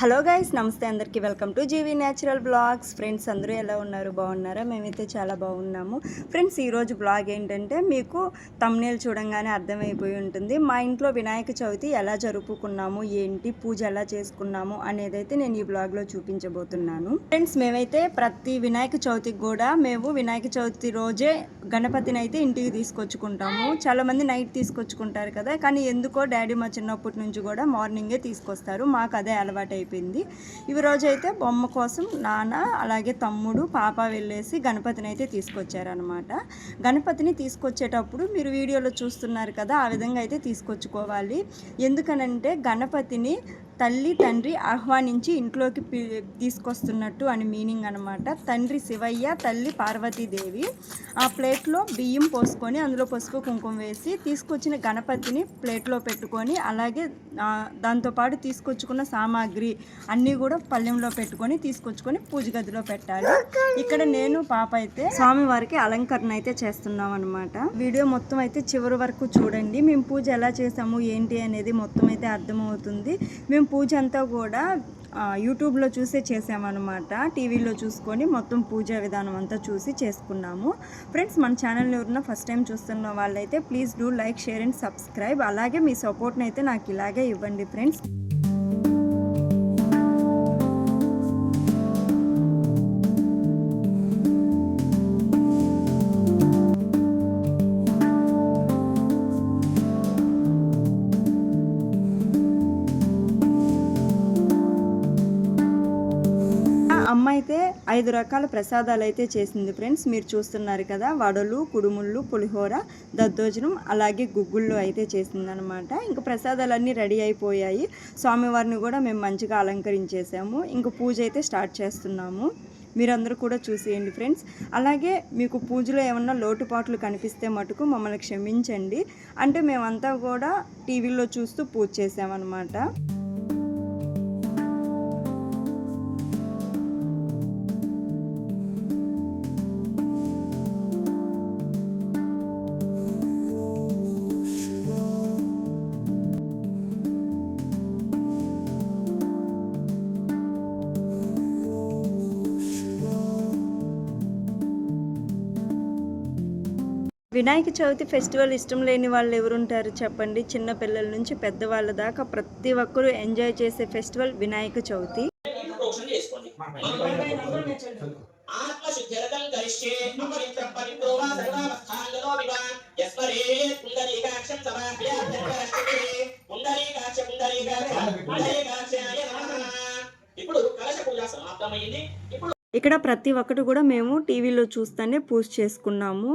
Hello guys నమస్తే అందరికీ. Welcome to GV natural blogs. Friends అందరూ ఎలా ఉన్నారు? బాగున్నారా? మేమైతే చాలా బాగున్నాము. ఫ్రెండ్స్ ఈరోజు బ్లాగ్ ఏంటంటే మీకు తమ్నేల్ చూడంగానే అర్థమైపోయి ఉంటుంది. మా ఇంట్లో వినాయక చవితి ఎలా జరుపుకున్నాము? ఏంటి? పూజ ఎలా చేసుకున్నాము? అనేది అయితే నేను ఈ బ్లాగ్లో చూపించబోతున్నాను. ఫ్రెండ్స్ మేమైతే ప్రతి వినాయక చవితికి కూడా మేము వినాయక చవితి రోజే గణపతిని అయితే ఇంటికి తీసుకొచ్చుకుంటాము. చాలా మంది నైట్ తీసుకొచ్చుకుంటారు కదా. కానీ ఎందుకో డాడీ మా చిన్నప్పటి నుంచి కూడా మార్నింగే తీసుకొస్తారు. మాకు అదే అలవాటు అయిపోయింది. ఈ రోజైతే అయితే బొమ్మ కోసం నాన్న అలాగే తమ్ముడు పాప వెళ్ళేసి గణపతిని అయితే తీసుకొచ్చారనమాట గణపతిని తీసుకొచ్చేటప్పుడు మీరు వీడియోలో చూస్తున్నారు కదా ఆ విధంగా అయితే తీసుకొచ్చుకోవాలి. ఎందుకనంటే గణపతిని తల్లి తండ్రి ఆహ్వానించి ఇంట్లోకి తీసుకొస్తున్నట్టు అని మీనింగ్ అనమాట తండ్రి శివయ్య తల్లి పార్వతీదేవి. ఆ ప్లేట్లో బియ్యం పోసుకొని అందులో పసుపు కుంకుమ వేసి తీసుకొచ్చిన గణపతిని ప్లేట్లో పెట్టుకొని అలాగే దాంతోపాటు తీసుకొచ్చుకున్న సామాగ్రి అన్నీ కూడా పళ్ళెంలో పెట్టుకొని తీసుకొచ్చుకొని పూజ గదిలో పెట్టాలి. ఇక్కడ నేను పాప అయితే స్వామివారికి అలంకరణ అయితే చేస్తున్నాం అనమాట వీడియో మొత్తం అయితే చివరి వరకు చూడండి. మేము పూజ ఎలా చేసాము ఏంటి అనేది మొత్తం అయితే అర్థమవుతుంది. మేము పూజ అంతా కూడా యూట్యూబ్లో చూసే చేసామన్నమాట. టీవీలో చూసుకొని మొత్తం పూజా విధానం అంతా చూసి చేసుకున్నాము. ఫ్రెండ్స్ మన ఛానల్ ఎవరన్నా ఫస్ట్ టైం చూస్తున్న వాళ్ళైతే please do like share and subscribe అలాగే మీ సపోర్ట్ని అయితే నాకు ఇలాగే ఇవ్వండి ఫ్రెండ్స్ అమ్మ అయితే ఐదు రకాల ప్రసాదాలు అయితే చేసింది ఫ్రెండ్స్. మీరు చూస్తున్నారు కదా వడలు కుడుముళ్ళు పులిహోర దద్దోజనం అలాగే గుగ్గుళ్ళు అయితే చేసిందనమాట ఇంకా ప్రసాదాలన్నీ రెడీ అయిపోయాయి. స్వామివారిని కూడా మేము మంచిగా అలంకరించేసాము. ఇంకా పూజ అయితే స్టార్ట్ చేస్తున్నాము. మీరందరూ కూడా చూసేయండి ఫ్రెండ్స్. అలాగే మీకు పూజలో ఏమన్నా లోటుపాట్లు కనిపిస్తే మటుకు మమ్మల్ని క్షమించండి. అంటే మేమంతా కూడా టీవీలో చూస్తూ పూజ చేసామన్నమాట. వినాయక చవితి ఫెస్టివల్ ఇష్టం లేని వాళ్ళు ఎవరుంటారు చెప్పండి? చిన్న పిల్లల నుంచి పెద్దవాళ్ళ దాకా ప్రతి ఒక్కరూ ఎంజాయ్ చేసే ఫెస్టివల్ వినాయక చవితి. ఇప్పుడు కలశ పూజ సమాప్తమైంది ఇప్పుడు ఇక్కడ ప్రతి ఒక్కటి కూడా మేము టీవీలో చూస్తూనే పూజ చేసుకున్నాము.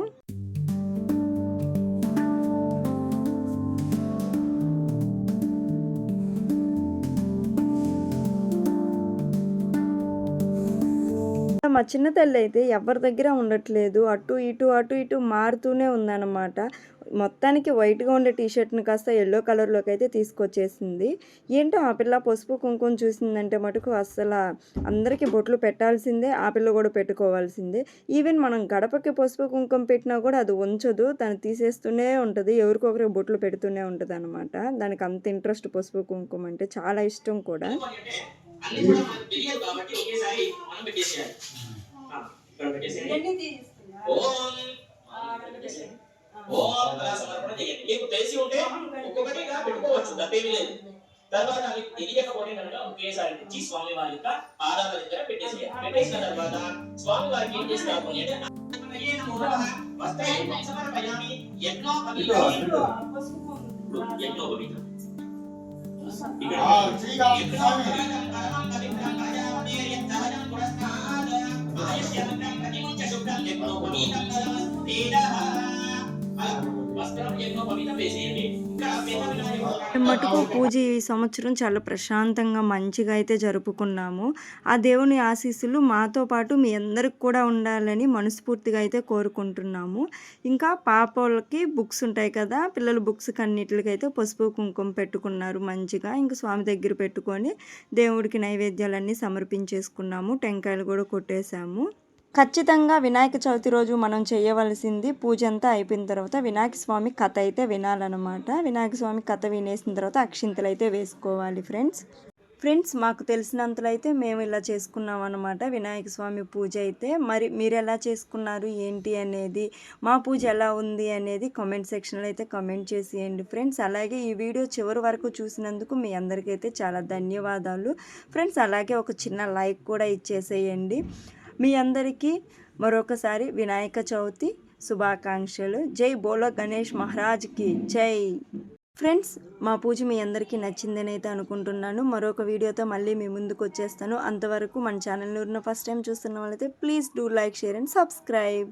మా చిన్న తల్లి అయితే ఎవరి దగ్గర ఉండట్లేదు. అటు ఇటు అటు ఇటు మారుతూనే ఉందన్నమాట. మొత్తానికి వైట్గా ఉండే టీషర్ట్ని కాస్త ఎల్లో కలర్లోకి అయితే తీసుకొచ్చేసింది. ఏంటో ఆ పిల్ల పసుపు కుంకుమ చూసిందంటే మటుకు అస్సలు అందరికీ బొట్లు పెట్టాల్సిందే ఆ పిల్ల కూడా పెట్టుకోవాల్సిందే. ఈవెన్ మనం గడపకి పసుపు కుంకుమ పెట్టినా కూడా అది ఉంచదు. తను తీసేస్తూనే ఉంటుంది. ఎవరికొకరికి బొట్లు పెడుతూనే ఉంటుంది అనమాట దానికి అంత ఇంట్రెస్ట్ పసుపు కుంకుమ అంటే చాలా ఇష్టం కూడా. కాబట్టి ఒకేసారి మనం పెట్టేసేయాలి. ఆ, ఇక్కడ పెట్టేసేయండి. ఓం. ఓం అలా సమర్పణ చేయండి. మీకు తెలిసి ఉంటే ఒక్కొక్కటిగా పెట్టుకోవచ్చు తప్పేమీ లేదు. తర్వాత మీకు తెలియకపోతే కనుక ఒకేసారి తెచ్చి స్వామి వారి యొక్క పాదాల దగ్గర పెట్టేసేయాలి పెట్టేసిన తర్వాత స్వామి వారికి ఏం చేస్తారు? అంటే సమర్పయామి. యజ్ఞో పవిత్రం యజ్ఞో పవిత్రం. ఇక్కడ వస్త్రం ఎన్నో పవిత్రం వేసేయండి మటుకు పూజ ఈ సంవత్సరం చాలా ప్రశాంతంగా మంచిగా అయితే జరుపుకున్నాము. ఆ దేవుని ఆశీస్సులు మాతో పాటు మీ అందరికి కూడా ఉండాలని మనస్ఫూర్తిగా అయితే కోరుకుంటున్నాము. ఇంకా పాపలకి బుక్స్ ఉంటాయి కదా పిల్లల బుక్స్ కన్నిటికి అయితే పసుపు కుంకుమ పెట్టుకున్నారు మంచిగా. ఇంకా స్వామి దగ్గర పెట్టుకొని దేవుడికి నైవేద్యాలన్నీ సమర్పించేసుకున్నాము. టెంకాయలు కూడా కొట్టేశాము. ఖచ్చితంగా వినాయక చవితి రోజు మనం చేయవలసింది పూజ అంతా అయిపోయిన తర్వాత వినాయక స్వామి కథ అయితే వినాలన్నమాట. వినాయక స్వామి కథ వినేసిన తర్వాత అక్షింతలు అయితే వేసుకోవాలి ఫ్రెండ్స్. ఫ్రెండ్స్ మాకు తెలిసినంతలో అయితే మేము ఇలా చేసుకున్నాం అనమాట వినాయక స్వామి పూజ అయితే. మరి మీరు ఎలా చేసుకున్నారు? ఏంటి అనేది మా పూజ ఎలా ఉంది అనేది కామెంట్ సెక్షన్లో అయితే కామెంట్ చేసేయండి ఫ్రెండ్స్. అలాగే ఈ వీడియో చివరి వరకు చూసినందుకు మీ అందరికైతే చాలా ధన్యవాదాలు. ఫ్రెండ్స్ అలాగే ఒక చిన్న లైక్ కూడా ఇచ్చేసేయండి. మీ అందరికీ మరొకసారి వినాయక చవితి శుభాకాంక్షలు. జై బోలో గణేష్ మహారాజ్కి. జై. ఫ్రెండ్స్ మా పూజ మీ అందరికీ నచ్చిందని అయితే అనుకుంటున్నాను. మరొక వీడియోతో మళ్ళీ మీ ముందుకు వచ్చేస్తాను. అంతవరకు మన ఛానల్ని ఉన్న ఫస్ట్ టైం చూస్తున్న వాళ్ళైతే please do like share and subscribe.